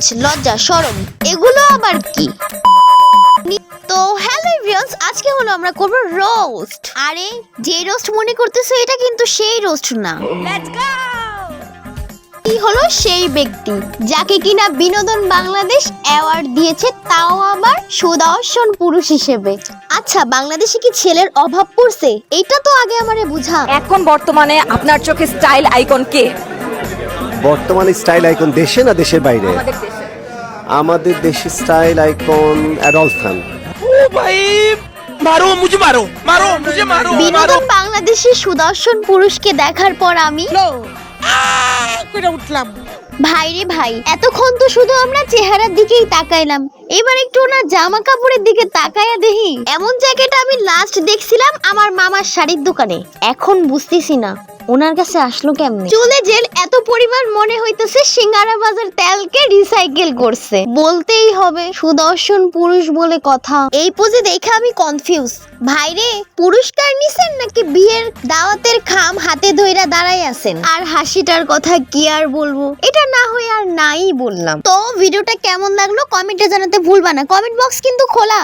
লাজ লজ্জা শরম এগুলো আবার কি? তো হ্যালো এভরিওয়ান্স আজকে হলো আমরা করব রোস্ট আরে যে রোস্ট মনে করতেছো এটা কিন্তু সেই রোস্ট না। কি হলো সেই ব্যক্তি যাকে কিনা বিনোদন বাংলাদেশ অ্যাওয়ার্ড দিয়েছে তাও আবার সুদর্শন পুরুষ হিসেবে। আচ্ছা বাংলাদেশে কি ছেলের অভাব পড়ছে? এটা তো আগে আমারে বুঝা। এখন বর্তমানে আপনার চোখে স্টাইল আইকন কে? বর্তমানে স্টাইল আইকন দেশে না দেশের বাইরে? আমাদের দেশে। স্টাইল আইকন অ্যাডলফ খান মারো মুঝে মারো মারো মুঝে মারো বিনোদন বাংলাদেশে সুদর্শন পুরুষকে দেখার পর আমি উঠলাম। ভাই রে ভাই এতক্ষণ তো শুধু আমরা চেহারার দিকেই তাকাইলাম। এবার একটু ওনার জামা কাপড়ের দিকে তাকায়া দেখি। এমন জায়গাটা আমি লাস্ট দেখছিলাম আমার মামার শাড়ির দোকানে। এখন বুঝতেছি না। ওনার কাছে আসলো কেমনে? চুলে জেল এত পরিমাণ মনে হইতেছে সিঙ্গারা বাজার তেলকে রিসাইকেল করছে। বলতেই হবে, সুদর্শন পুরুষ বলে কথা। এই পোজে দেখে আমি কনফিউজ ভাইরে, পুরস্কার নিছেন নাকি বিয়ের দাওয়াতের খাম হাতে ধইরা দাঁড়াই আছেন? আর হাসিটার কথা কি আর বলব? এটা না হয়ে আর নাই বললাম। তো ভিডিওটা কেমন লাগল কমেন্টে জানাতে ভুলবা না। কমেন্ট বক্স কিন্তু খোলা।